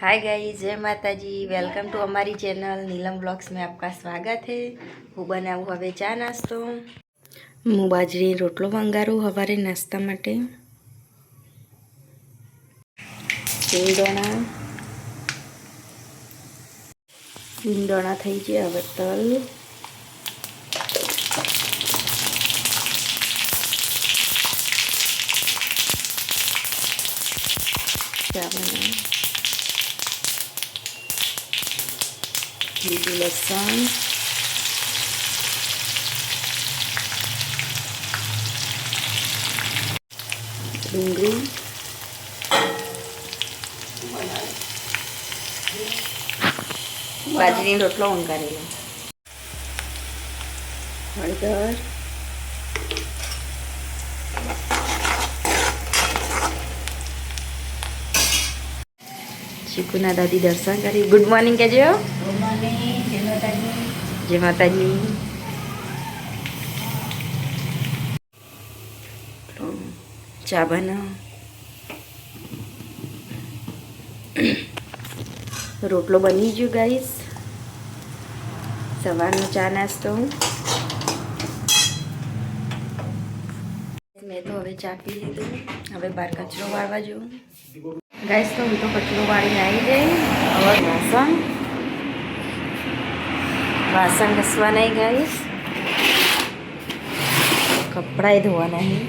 हाय guys जय माता जी वेलकम टू हमारी चैनल नीलम ब्लॉग्स में आपका स्वागत है હું બનાવું હવે ચા નાસ્તો હું બાજરી રોટલો વંગારું સવારે નાસ્તા માટે ઈંડોણા ઈંડોણા થઈ ગયા હવે તલ લસણ ડુંગળી બાજરીનો રોટલો વંગારેલો હળદર ચીકુના દાદી દર્શન કરી ગુડ મોર્નિંગ કહેજો જય માતાજી ચા બનાવ રોટલો બની ગયો ગાઈસ સવારનો ચા નાસ્તો મેં તો હવે ચા પી લીધું હવે બહાર કચરો વાળવા જવું ગાઈસ તો હું તો કચરો વાળીને આવી જઈ હવે વાસણ વાસણ ઘસવા નહીં ગાઈસ કપડાય ધોવા નહીં.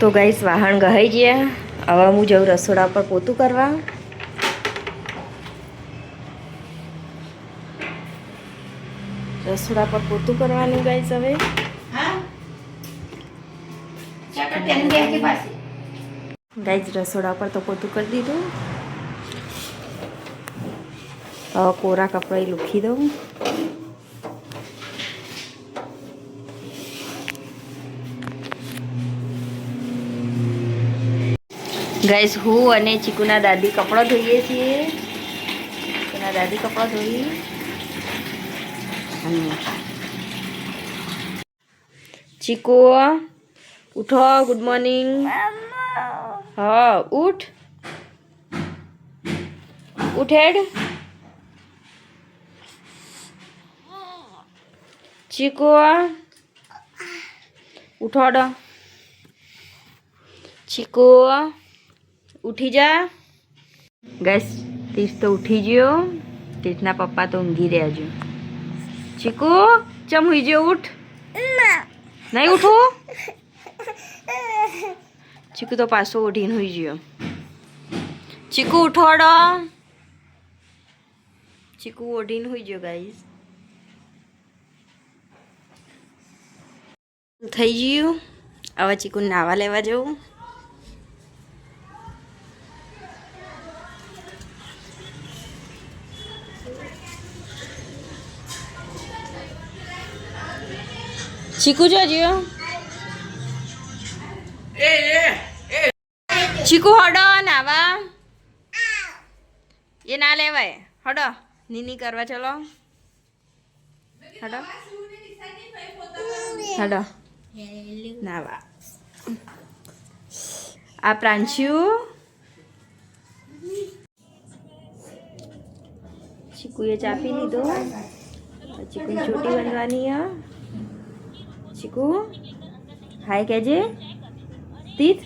તો ગાઈસ વાહણ ગહાઈ ગયા. હવે હું જઉં રસોડા પર પોતું કરવા. રસોડા પર પોતું કરવાનું ગાઈશ હવે. ગાઈશ રસોડા પર તો પોતું કરી દીધું. કોરા કપડાં લૂખી દઉં ગાઈસ હું અને ચીકુના દાદી કપડાં ધોઈએ છીએ. ચીકુના દાદી કપડાં ધોઈએ ચીકુ ઉઠો ગુડ મોર્નિંગ હા ઉઠ. ઉઠ ચીકુ ઉઠોડ. ચીકુ ઉઠી જા. ગેસ તીર્થ તો ઉઠી ગયો. તીર્થના પપ્પા તો ઊંઘી રહ્યા છે. ચીકુ, ચમ હુઈ ગયો? ઉઠ. નહીં ઉઠું ચીકુ તો પાછો ઉઠીને હુઈ ગયો. ચીકુ, ઉઠોડો. ચીકુ ઓઢીને હુઈ ગયો ગાઈસ થઈ ગયું. હવે ચીકુ નાવા લેવા જવું. ચીકુ જોજો ચીકુ હડો નાવા. એ ના લેવાય. હડો નીની કરવા ચલો. હડો. હડો. નાવા આ પ્રાંશુ ચીકુએ ચાપી લીધો ચીકુ ચોટી બનવાની આ ચીકુ હાય કહેજે તીત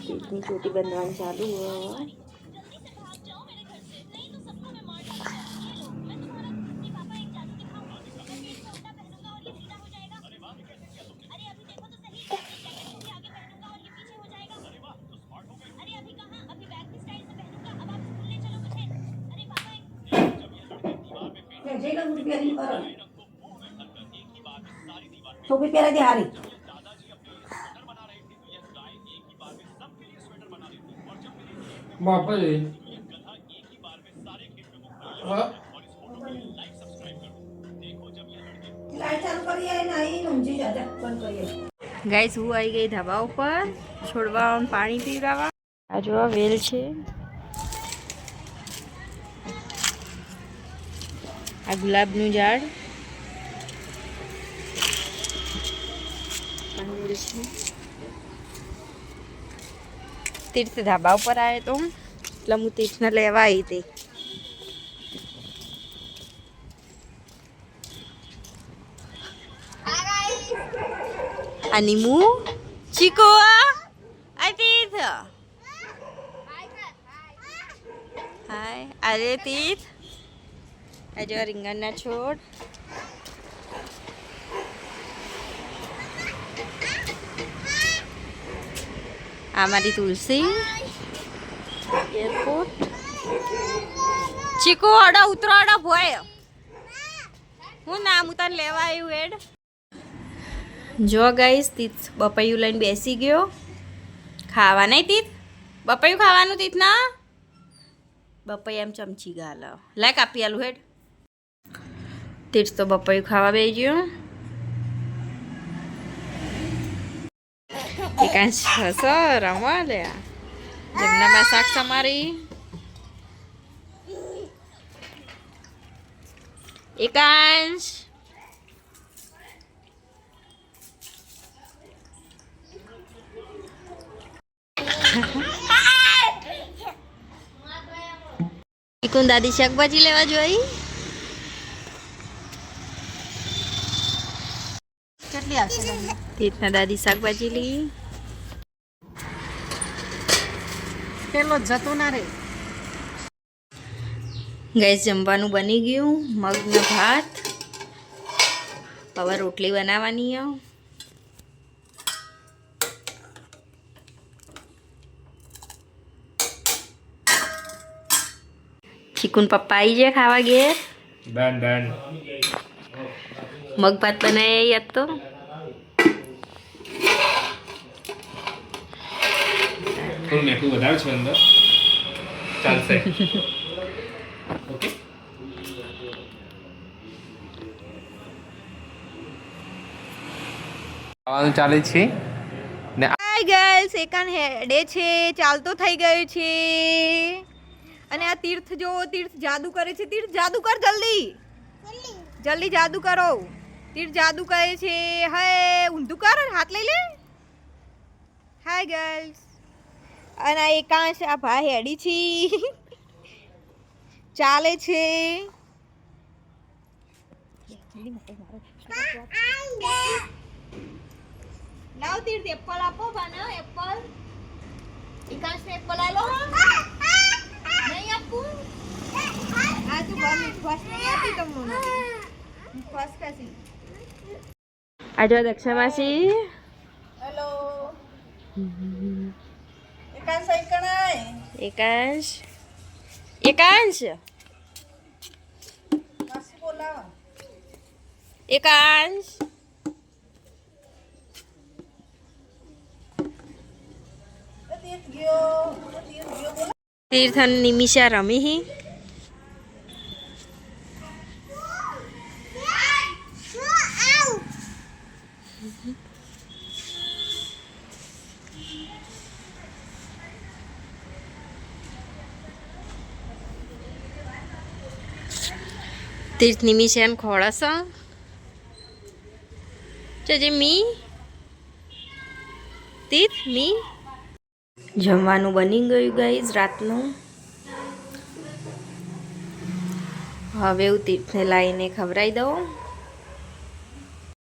ચીકની ચોટી બનવાની ચાલુ હોય ટોપી હારી બાપરે હા લાઈટ ચાલુ કરીએ ને અહીં ઊંઘી જતા બંધ કરીએ ગાઈસ હું આવી ગઈ ધાબા ઉપર છોડવા પાણી પીવડાવવા. આ જોવા વેલ છે. આ ગુલાબનું ઝાડ ગયેલ છે તીર્થ ધાબા ઉપર આવે તો એટલે હું તીર્થને લેવા આવી હતી આ નીમુ ચીકુ આ તીર્થ હાય અરે તીર્થ આ જો રીંગણના છોડ. આ મારી તુલસી. એરપોર્ટ. ચીકુ અડા ઉતરો અડા ભોય. હું નામ હું તને લેવા આવ્યું એડ જો ગઈશ તીત બપૈયું લઈને બેસી ગયો. ખાવા નહીં તીત? બપૈયું ખાવાનું તીત ના? બપૈયા એમ ચમચી ગાલ. લાય કાપી આલું, હેડ. તીર્થ તો બપૈયું ખાવા બે ગયો એકાંશ હસો રમવા લે જમનામાં શાક તમારી એકાંશ ઈકુન દાદી શાકભાજી લેવા જોઈ? કેટલી આવશે રીતના દાદી શાકભાજી લઈ પેલો જતો ના રે. ગેસ જમવાનું બની ગયું. મગનો ભાત. હવે રોટલી બનાવવાની આવ. ચીકુન પપ્પા આવી જાય ખાવા ઘેર? ડન ડન મગ ભાત બનાવી યાદ તો. થોડું મીઠું વધારે છે અંદર. ચાલશે. ઓકે ખાવાનું ચાલે છે. ને હાય ગર્લ્સ એકાન હેડે છે ચાલતો થઈ ગયું છે. અને આ તીર્થ જો તીર્થ જાદુ કરે છે. તીર્થ જાદુ કર જલ્દી. જલ્દી જાદુ કરો તીર્થ જાદુ કરે છે. હાય ઊંધું કર હાથ લઈ લે. હાય ગર્લ્સ અને આ એકાંશ આ ભાઈ હેડી છે. ચાલે છે. લાવ તીર્થ એપલ આપો બાના એપલ એકાંશ એપલ આલો નહીં આપું? આ તો મીઠવાસ નહીં આપી તમને. કાસી દક્ષા માસી હેલો એકાંશ એકાંશ. એકાંશ? એ તીર્થ ગયો એ તીર્થ ગયો બોલા તીર્થ અને નિમિષા રમી હી છે એમ ખોળસ જે મી, તીર્થ મી. જમવાનું બની ગયું ગાઈઝ રાતનું. હવે હું તીર્થને લાવીને ખવડાવી દઉં.